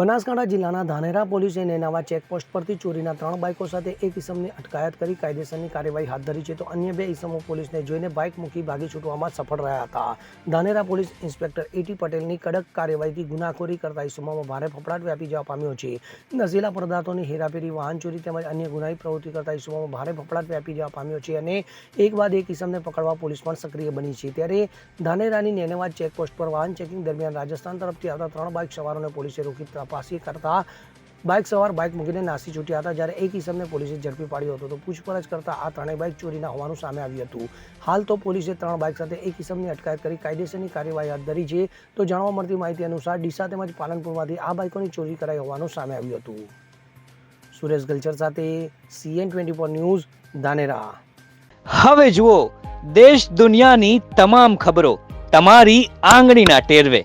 બનાસકાંઠા જિલ્લાના ધાનેરા પોલીસે નેનાવા ચેકપોસ્ટ પરથી ચોરીના ત્રણ બાઇકો સાથે એક ઇસમની અટકાયત કરી કાયદેસરની કાર્યવાહી હાથ ધરી છે. તો અન્ય બે ઇસમો પોલીસને જોઈને બાઇક મૂકી ભાગી છૂટવામાં સફળ રહ્યા હતા. ધાનેરા પોલીસ ઇન્સ્પેક્ટર એટી પટેલની કડક કાર્યવાહીથી ગુનાખોરી કરતા ઇસમોમાં ભારે ફફડાટ વ્યાપી જવા પામ્યો છે. નશીલા પદાર્થોની હેરાફેરી, વાહન ચોરી તેમજ અન્ય ગુનાહી પ્રવૃત્તિ કરતા ઇસમોમાં ભારે ફફડાટ વ્યાપી જવા પામ્યો છે અને એક બાદ એક ઇસમને પકડવા પોલીસ પણ સક્રિય બની છે. ત્યારે ધાનેરાની નેનેવાદ ચેકપોસ્ટ પર વાહન ચેકિંગ દરમિયાન રાજસ્થાન તરફથી આવતા ત્રણ બાઇક સવારોને પોલીસે રોકી તપાસી કરતા બાઇક સવાર બાઇક મૂકીને નાસી છૂટ્યા હતા. જ્યારે એક ઇસમને પોલીસે ઝડપી પાડ્યો હતો તો પૂછપરછ કરતા આ ત્રણેય બાઇક ચોરીના હોવાનું સામે આવ્યું હતું. હાલ તો પોલીસે ત્રણ બાઇક સાથે એક ઇસમની અટકાયત કરી કાયદેસરની કાર્યવાહી હાથ ધરી છે. તો જાણવા મળતી માહિતી અનુસાર ડીસા તેમજ પાલનપુરમાંથી આ બાઇકોની ચોરી કરાઈ હોવાનું સામે આવ્યું હતું. સુરેશ ગલચર સાથે CN twenty four news, Dhanera. હવે જુઓ, દેશ દુનિયાની તમામ ખબરો તમારી આંગળીના ટેરવે.